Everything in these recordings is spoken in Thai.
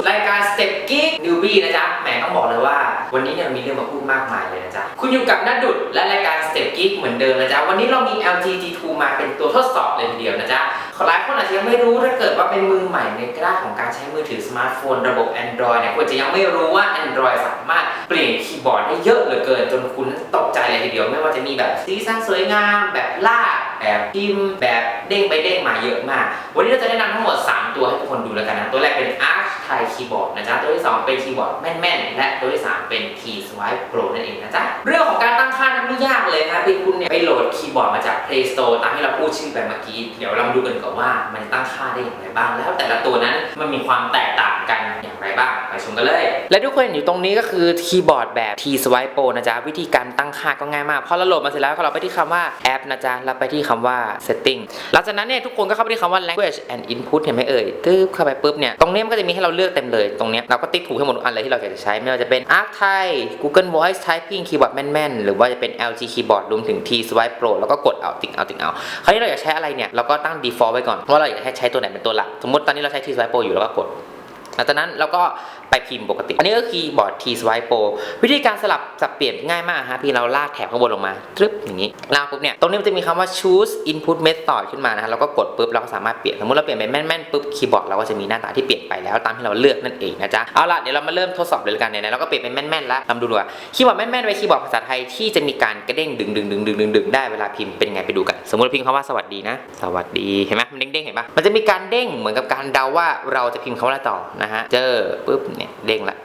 สู่รายการ Step Geek Newbie นะจ๊ะแหมต้องบอกเลยว่า วันนี้เนี่ยเรามีเรื่องมาพูดมากมายเลยนะจ๊ะคุณอยู่กับนัดดุดและรายการ Step Geek เหมือนเดิมนะจ๊ะวันนี้เรามี LG G2 มาเป็นตัวทดสอบเลยทีเดียวนะจ๊ะหลายคนอาจจะยังไม่รู้ถ้าเกิดว่าเป็นมือใหม่ในกระดาของการใช้มือถือสมาร์ทโฟนระบบ Android เนี่ยควรจะยังไม่รู้ว่า Android สามารถเปลี่ยนคีย์บอร์ดได้เยอะเหลือเกินจนคุณตกใจเลยทีเดียวไม่ว่าจะมีแบบสีสันสวยงามแบบลากแบบพิมพ์แบบเด้งไปเด้งมาเยอะมาก วันนี้เราจะแนะนำทั้งหมด 3 ตัวให้ทุกคนดูแล้วกันนะ ตัวแรกเป็น Arch Thai Keyboard นะจ๊ะ ตัวที่ 2 เป็นคีย์บอร์ดแม่นๆ และตัวที่ 3 เป็นคีย์สวายโปรนั่นเองนะจ๊ะ เรื่องของการตั้งค่านั้นไม่ยากเลยนะเพียงคุณเนี่ยไปโหลดคีย์บอร์ดมาจาก Play Store ตามที่เราพูดชื่อไปเมื่อกี้ เดี๋ยวเรามาดูกันก่อนว่ามันตั้งค่าได้อย่างไรบ้าง แล้วแต่ละตัวนั้นมันมีความแตกต่างกัน ชมกันเลย และทุกคนเห็นอยู่ตรงนี้ก็คือคีย์บอร์ดแบบ T Swipe Pro นะจ๊ะ วิธีการตั้งค่าก็ง่ายมากพอเราโหลดมาเสร็จแล้วเราไปที่คำว่าแอปนะจ๊ะเราไปที่คำว่า setting หลังจากนั้นเนี่ยทุกคนก็เข้าไปที่คำว่า language and input เห็นไหมเอ่ยตึ๊บเข้าไปปุ๊บเนี่ยตรงนี้มันก็จะมีให้เราเลือกเต็มเลยตรงนี้เราก็ติ๊กถูกให้หมดทุกอันเลยที่เราอยากจะใช้ไม่ว่าจะเป็น Arc Thai Google Voice Typing คีย์บอร์ดแม่นๆหรือว่าจะเป็น LG Keyboard รวมถึง T Swipe Pro แล้วก็กดเอาติ๊กเอาติ๊กเอาคราวนี้เราอยากใช้อะไรเนี่ยเราก็ตั้ง default ไว้ก่อนว่าเราอยากให้ใช้ตัวไหนเป็นตัวหลักสมมติตอนนี้เราใช้ T Swipe Pro อยู่เราก็กด ลังจากนั้นเราก็ไปพิมพ์ปกติ อันนี้ก็คีย์บอร์ด T Swipe Pro วิธีการสลับสับเปลี่ยนง่ายมากฮะพี่เราลากแถบข้างบนลงมาตรึบอย่างนี้ลากปุ๊บเนี่ยตรงนี้มันจะมีคำว่า choose input method ขึ้นมานะฮะเราก็กดปุ๊บเราก็สามารถเปลี่ยนสมมติเราเปลี่ยนเป็นแม่นๆปุ๊บคีย์บอร์ดเราก็จะมีหน้าตาที่เปลี่ยนไปแล้วตามที่เราเลือกนั่นเองนะจ๊ะเอาล่ะเดี๋ยวเรามาเริ่มทดสอบเลยกันเนี่ยเราก็เปลี่ยนเป็นแม่นๆแล้วลองดูดูว่าคีย์บอร์ดแม่นๆเป็นคีย์บอร์ดภาษาไทยที่จะมีการกระเด้งดึงดึงดึงดึงดึงดึงได้เวลาพิมพ์เป็นไงไปดูกัน สมมติพิมพ์คำว่าสวัสดีนะ สวัสดีเห็นไหมมันเด้งๆเห็นปะมันจะมีการเด้งเหมือนกับการเดาว่าเราจะพิมพ์คำว่าอะไรต่อนะฮะ เจอปุ๊บเนี่ยเด้งละ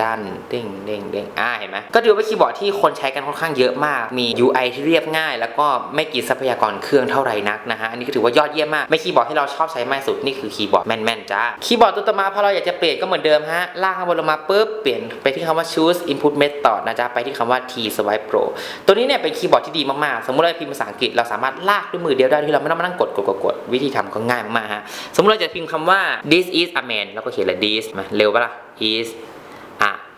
กันเด้งเด้งเด้งอ่าเห็นไหมก็ถือว่าคีย์บอร์ดที่คนใช้กันค่อนข้างเยอะมาก มี UI ที่เรียบง่าย แล้วก็ไม่กินทรัพยากรเครื่องเท่าไหร่นักนะฮะ อันนี้ก็ถือว่ายอดเยี่ยมมาก ไม่คีย์บอร์ดที่เราชอบใช้มากสุดนี่คือคีย์บอร์ดแม่นๆจ้า คีย์บอร์ดตัวต่อมาพอเราอยากจะเปลี่ยนก็เหมือนเดิมฮะ ลากข้างบนลงมาปุ๊บ เปลี่ยนไปที่คำว่า choose input method นะจ๊ะ ไปที่คำว่า T swipe pro ตัวนี้เนี่ยเป็นคีย์บอร์ดที่ดีมากๆ สมมติเราพิมพ์ภาษาอังกฤษเราสามารถลากด้วยมือเดียวได้ที่เราไม่ต้องมานั่งกดกดกดกดวิธีทำก็ง่ายมากฮะ สมมติเราจะพิมพ์คำว่า this is a man แล้วก็เขียนเลย this มาเร็วปะล่ะ is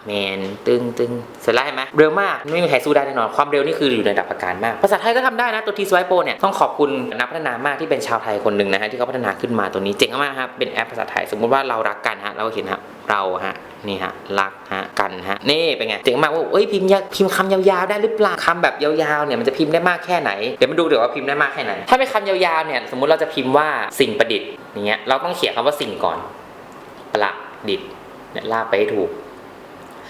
แมนตึงตึงเสร็จแล้วเห็นไหมเร็วมาก ไม่มีใครสู้ได้แน่นอน ความเร็วนี่คืออยู่ในระดับประการมาก ภาษาไทยก็ทำได้นะ ตัว T Swipe Pro เนี่ย ต้องขอบคุณนักพัฒนามากที่เป็นชาวไทยคนหนึ่งนะฮะ ที่เขาพัฒนาขึ้นมาตัวนี้เจ๋งมากครับ เป็นแอปภาษาไทย สมมุติว่าเรารักกันฮะ เราก็เขียนฮะ เราฮะนี่ฮะรักฮะกันฮะนี่เป็นไงเจ๋งมากว่าเอ้ยพิมพ์ยาพิมพ์คำยาวๆได้หรือเปล่าคำแบบยาวๆเนี่ยมันจะพิมพ์ได้มากแค่ไหนเดี๋ยวมาดูเดี๋ยวว่าพิมพ์ได้มากแค่ไหนถ้าเป็นคำยาวๆเนี่ยสมมุติเราจะพิมพ์ว่าสิ่งประดิษฐ์อย่างเงี้ยเราต้องเขียนคำว่าสิ่งก่อนประดิษฐ์เนี่ยลากไปให้ถูก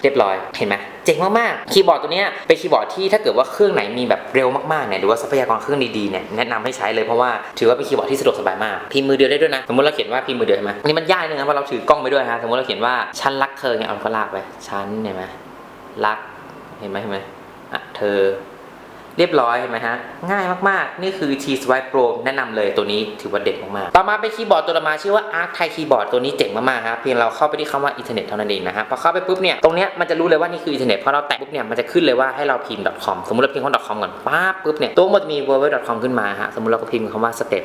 เรียบร้อยเห็นไหมเจ๋งมากๆคีย์บอร์ดตัวเนี้ยเป็นคีย์บอร์ดที่ถ้าเกิดว่าเครื่องไหนมีแบบเร็วมากๆเนี่ยหรือว่าทรัพยากรเครื่องดีๆเนี่ยแนะนำให้ใช้เลยเพราะว่าถือว่าเป็นคีย์บอร์ดที่สะดวกสบายมากพิมพ์มือเดียวได้ด้วยนะสมมติเราเขียนว่าพิมพ์มือเดียวใช่ไหมอันนี้มันยากนึงนะเพราะเราถือกล้องไปด้วยฮะสมมติเราเขียนว่าฉันรักเธอเนี่ยเอาก็ลากไปฉันเห็นไหมรักเห็นไหมเห็นไหมอะเธอ เรียบร้อยเห็นไหมฮะ ง่ายมากๆ นี่คือ T Swipe Pro แนะนำเลยตัวนี้ถือว่าเด็ดมากๆ ต่อมาเป็นคีย์บอร์ดตัวต่อมาชื่อว่า Arc Thai Keyboard ตัวนี้เจ๋งมากๆครับเพียงเราเข้าไปที่คำว่าอินเทอร์เน็ตเท่านั้นเองนะฮะพอเข้าไปปุ๊บเนี่ยตรงเนี้ยมันจะรู้เลยว่านี่คืออินเทอร์เน็ตพอเราแตะปุ๊บเนี่ยมันจะขึ้นเลยว่าให้เราพิมพ์ .com สมมติเราพิมพ์คำ .com ก่อนป๊าบปุ๊บเนี่ยตัวมันจะมี www.com ขึ้นมาฮะสมมติเราก็พิมพ์คำว่า step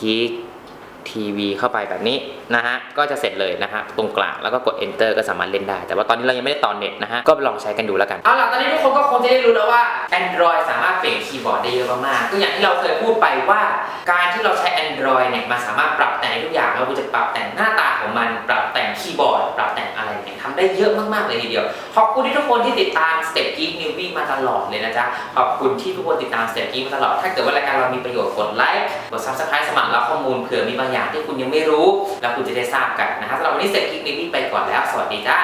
geek ทีวีเข้าไปแบบนี้นะฮะก็จะเสร็จเลยนะฮะตรงกลางแล้วก็กด enter ก็สามารถเล่นได้ แต่ว่าตอนนี้เรายังไม่ได้ต่อเน็ตนะฮะก็ลองใช้กันดูแล้วกันเอาล่ะตอนนี้ทุกคนก็คงจะได้รู้แล้วว่า Android สามารถเปลี่ยนคีย์บอร์ดได้เยอะมากๆก็อย่างที่เราเคยพูดไปว่าการที่เราใช้ Android เนี่ยมันสามารถปรับแต่งทุกอย่างเราจะปรับแต่งหน้าตาของมัน ปรับแต่งคีย์บอร์ด ไรเนี่ยทำได้เยอะมากๆเลยทีเดียว ขอบคุณที่ทุกคนที่ติดตาม Step Geek Newbie มาตลอดเลยนะจ๊ะ ขอบคุณที่ทุกคนติดตาม Step Geek มาตลอด ถ้าเกิดว่ารายการเรามีประโยชน์กดไลค์กด Subscribe สมัครรับข้อมูลเผื่อมีบางอย่างที่คุณยังไม่รู้ แล้วคุณจะได้ทราบกันนะฮะสำหรับวันนี้ Step Geek Newbie ไปก่อนแล้ว สวัสดีจ้า